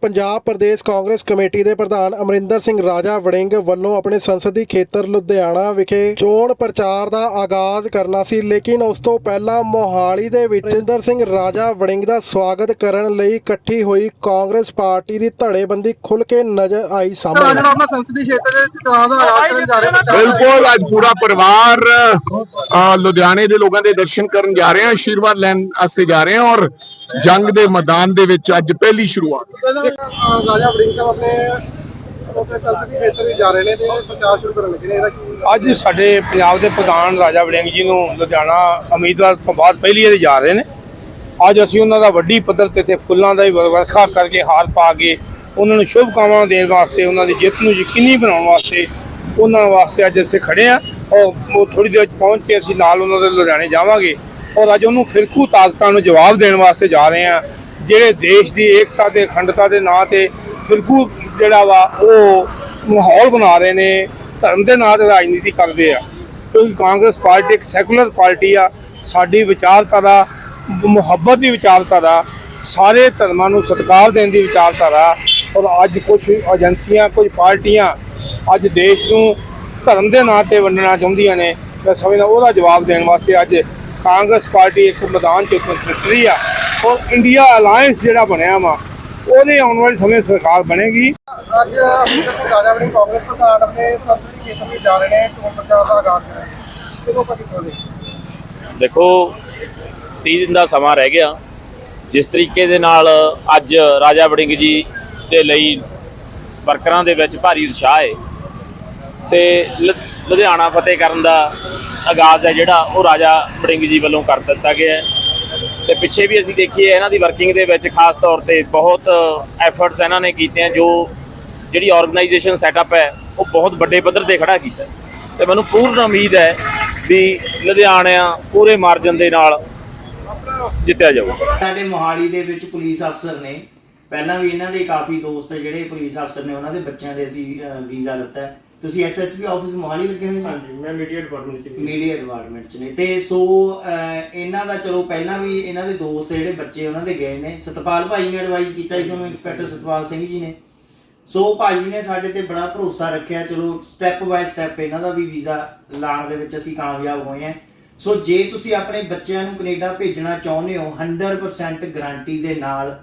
Punjab Pradesh Congress committee ਦੇ ਪ੍ਰਧਾਨ ਅਮਰਿੰਦਰ ਸਿੰਘ ਰਾਜਾ ਵੜਿੰਗ ਵੱਲੋਂ ਆਪਣੇ ਸੰਸਦੀ ਖੇਤਰ ਲੁਧਿਆਣਾ ਵਿਖੇ ਚੋਣ ਪ੍ਰਚਾਰ ਦਾ ਆਗਾਜ਼ ਕਰਨਾ ਸੀ। ਲੇਕਿਨ ਉਸ ਤੋਂ ਪਹਿਲਾਂ ਮੋਹਾਲੀ ਦੇ ਵਿੱਚ ਅਮਰਿੰਦਰ ਸਿੰਘ ਰਾਜਾ ਵੜਿੰਗ ਦਾ ਸਵਾਗਤ ਕਰਨ ਲਈ ਇਕੱਠੀ ਹੋਈ ਕਾਂਗਰਸ ਪਾਰਟੀ ਦੀ ਧੜੇਬੰਦੀ ਖੁੱਲ ਕੇ ਨਜ਼ਰ ਆਈ ਸਾਹਮਣੇ। ਜਿਹੜਾ ਆਪਣਾ ਸੰਸਦੀ ਖੇਤਰ ਦੇ ਵਿੱਚ ਚੁਣਾਵ ਦਾ ਆਗਾਜ਼ ਕਰਨ ਜਾ ਰਹੇ ਨੇ ਬਿਲਕੁਲ ਅੱਜ ਪੂਰਾ ਪਰਿਵਾਰ ਲੁਧਿਆਣੇ ਦੇ ਲੋਕਾਂ ਦੇ ਦਰਸ਼ਨ ਕਰਨ ਜਾ ਰਹੇ ਹਾਂ ਆਸ਼ੀਰਵਾਦ ਲੈਣ ਵਾਸਤੇ ਜਾ ਰਹੇ ਹਾਂ ਔਰ ਜੰਗ ਦੇ ਮੈਦਾਨ ਦੇ ਵਿੱਚ ਅੱਜ ਪਹਿਲੀ ਸ਼ੁਰੂਆਤ। ਰਾਜਾ ਵੜਿੰਗ ਸਾਹਿਬ ਆਪਣੇ ਅੱਜ ਸਾਡੇ ਪੰਜਾਬ ਦੇ ਪ੍ਰਧਾਨ ਰਾਜਾ ਵੜਿੰਗ ਜੀ ਨੂੰ ਲੁਧਿਆਣਾ ਉਮੀਦਵਾਰ ਤੋਂ ਬਾਅਦ ਪਹਿਲੀ ਵਾਰੀ ਜਾ ਰਹੇ ਨੇ। ਅੱਜ ਅਸੀਂ ਉਹਨਾਂ ਦਾ ਵੱਡੀ ਪੱਧਰ ਤੇ ਤੇ ਫੁੱਲਾਂ ਦਾ ਹੀ ਵਰਖਾ ਕਰਕੇ ਹਾਰ ਪਾ ਕੇ ਉਹਨਾਂ ਨੂੰ ਸ਼ੁਭ ਕਾਮਨਾ ਦੇਣ ਵਾਸਤੇ ਉਹਨਾਂ ਦੀ ਜਿੱਤ ਨੂੰ ਯਕੀਨੀ ਬਣਾਉਣ ਵਾਸਤੇ ਉਹਨਾਂ ਵਾਸਤੇ ਅੱਜ ਅਸੀਂ ਖੜੇ ਆ ਉਹ ਥੋੜੀ ਦੇਰ 'ਚ ਪਹੁੰਚ ਕੇ ਅਸੀਂ ਨਾਲ ਉਹਨਾਂ ਦੇ ਲੁਧਿਆਣੇ ਜਾਵਾਂਗੇ। ਔਰ ਅੱਜ ਉਹਨੂੰ ਫਿਰਕੂ ਤਾਕਤਾਂ ਨੂੰ ਜਵਾਬ ਦੇਣ ਵਾਸਤੇ ਜਾ ਰਹੇ ਆ ਜਿਹੜੇ ਦੇਸ਼ ਦੀ ਏਕਤਾ ਤੇ ਅਖੰਡਤਾ ਦੇ ਨਾਂ ਤੇ ਫਿਰਕੂ ਜਿਹੜਾ ਵਾ, ਉਹ ਮਾਹੌਲ ਬਣਾ ਰਹੇ ਨੇ, ਧਰਮ ਦੇ ਨਾਂ ਤੇ ਰਾਜਨੀਤੀ ਕਰਦੇ ਆ। ਕਿਉਂਕਿ ਕਾਂਗਰਸ ਪਾਰਟੀ ਇੱਕ ਸੈਕੂਲਰ ਪਾਰਟੀ ਆ, ਸਾਡੀ ਵਿਚਾਰਧਾਰਾ, ਮੁਹੱਬਤ ਦੀ ਵਿਚਾਰਧਾਰਾ, ਸਾਰੇ ਧਰਮਾਂ ਨੂੰ ਸਤਿਕਾਰ ਦੇਣ ਦੀ ਵਿਚਾਰਧਾਰਾ, ਔਰ ਅੱਜ ਕੁਝ ਏਜੰਸੀਆਂ, ਕੁਝ ਪਾਰਟੀਆਂ ਅੱਜ ਦੇਸ਼ ਨੂੰ ਧਰਮ ਦੇ ਨਾਂ ਤੇ ਵੰਡਣਾ ਚਾਹੁੰਦੀਆਂ ਨੇ। ਮੈਂ ਸਮਝਦਾ ਉਹਦਾ ਜਵਾਬ ਦੇਣ ਵਾਸਤੇ ਅੱਜ ਕਾਂਗਰਸ ਪਾਰਟੀ ਇੱਕ ਮੈਦਾਨ 'ਚ ਉਤਰੀ ਆ। ਔਰ ਇੰਡੀਆ ਅਲਾਈਅੰਸ ਜਿਹੜਾ ਬਣਿਆ ਵਾ ਉਹਦੇ ਆਉਣ ਵਾਲੇ ਸਮੇਂ ਸਰਕਾਰ ਬਣੇਗੀ। ਅੱਜ ਅਮਰਿੰਦਰ ਸਿੰਘ ਰਾਜਾ ਵੜਿੰਗ ਕਾਂਗਰਸ ਪ੍ਰਧਾਨ ਆਪਣੇ ਸੰਸਦੀ ਖੇਤਰ ਵਿੱਚ ਜਾ ਰਹੇ ਨੇ ਚੋਣ ਪ੍ਰਚਾਰ ਦਾ ਆਗਾਜ਼ ਕਰਨ ਕਿਦੋਂ ਪਤੀ ਚੋਲੇ ਦੇਖੋ 30 ਦਿਨ ਦਾ ਸਮਾਂ ਰਹਿ ਗਿਆ। ਜਿਸ ਤਰੀਕੇ ਦੇ ਨਾਲ ਅੱਜ ਰਾਜਾ ਵੜਿੰਗ ਜੀ ਦੇ ਲਈ ਵਰਕਰਾਂ ਦੇ ਵਿੱਚ ਭਾਰੀ ਉਤਸ਼ਾਹ ਹੈ। ਤੇ ਲੁਧਿਆਣਾ ਫਤਿਹ ਕਰਨ ਦਾ ਆਗਾਜ਼ ਹੈ ਜਿਹੜਾ ਉਹ ਰਾਜਾ ਬੜਿੰਗ ਜੀ ਵੱਲੋਂ ਕਰ ਦਿੱਤਾ ਗਿਆ ਹੈ। ਤੇ ਪਿੱਛੇ ਵੀ ਅਸੀਂ ਦੇਖੀਏ, ਇਹਨਾਂ ਦੀ ਵਰਕਿੰਗ ਦੇ ਵਿੱਚ ਖਾਸ ਤੌਰ ਤੇ ਬਹੁਤ ਐਫਰਟਸ ਇਹਨਾਂ ਨੇ ਕੀਤੇ ਆ ਜੋ ਜਿਹੜੀ ਆਰਗੇਨਾਈਜੇਸ਼ਨ ਸੈਟਅਪ ਹੈ, ਉਹ ਬਹੁਤ ਵੱਡੇ ਪੱਧਰ ਤੇ ਖੜਾ ਕੀਤਾ ਹੈ। ਤੇ ਮੈਨੂੰ ਪੂਰਨ ਉਮੀਦ ਹੈ ਵੀ ਲੁਧਿਆਣਾ ਪੂਰੇ ਮਾਰਜਨ ਦੇ ਨਾਲ ਜਿੱਤਿਆ ਜਾਊਗਾ। ਸਾਡੇ ਮੋਹਾਲੀ ਦੇ ਵਿੱਚ ਪੁਲਿਸ ਅਫਸਰ ਨੇ, ਪਹਿਲਾਂ ਵੀ ਇਹਨਾਂ ਦੇ ਕਾਫੀ ਦੋਸਤ ਜਿਹੜੇ ਪੁਲਿਸ ਅਫਸਰ ਨੇ, ਉਹਨਾਂ ਦੇ ਬੱਚਿਆਂ ਦੇ ਅਸੀਂ ਵੀਜ਼ਾ ਦਿੱਤਾ ਤੁਸੀਂ ਐਸਐਸਪੀ ਆਫਿਸ ਮੋਹਾਲੀ ਲੱਗੇ ਹੋਏ ਜੀ? ਹਾਂਜੀ ਮੈਂ ਮੀਡੀਆ ਡਿਪਾਰਟਮੈਂਟ ਚ ਮੀਡੀਆ ਡਿਪਾਰਟਮੈਂਟ ਚ ਨੇ। ਤੇ ਸੋ ਅਹ, ਇਹਨਾਂ ਦਾ ਚਲੋ ਪਹਿਲਾਂ ਵੀ ਇਹਨਾਂ ਦੇ ਦੋਸਤ ਜਿਹੜੇ ਬੱਚੇ ਉਹਨਾਂ ਦੇ ਗਏ ਨੇ। ਸਤਪਾਲ ਭਾਈ ਨੇ ਐਡਵਾਈਸ ਕੀਤਾ ਸੀ ਤੁਹਾਨੂੰ ਇੰਸਪੈਕਟਰ ਸਤਪਾਲ ਸਿੰਘ ਜੀ ਨੇ। ਸੋ ਭਾਜੀ ਨੇ ਸਾਡੇ ਤੇ ਬੜਾ ਭਰੋਸਾ ਰੱਖਿਆ। ਚਲੋ ਸਟੈਪ ਬਾਏ ਸਟੈਪ ਇਹਨਾਂ ਦਾ ਵੀ ਵੀਜ਼ਾ ਲਾਉਣ ਦੇ ਵਿੱਚ ਅਸੀਂ ਕਾਮਯਾਬ ਹੋਏ ਹਾਂ। ਸੋ ਜੇ ਤੁਸੀਂ ਆਪਣੇ ਬੱਚਿਆਂ ਨੂੰ ਕੈਨੇਡਾ ਭੇਜਣਾ ਚਾਹੁੰਦੇ ਹੋ 100% ਗਾਰੰਟੀ ਦੇ ਨਾਲ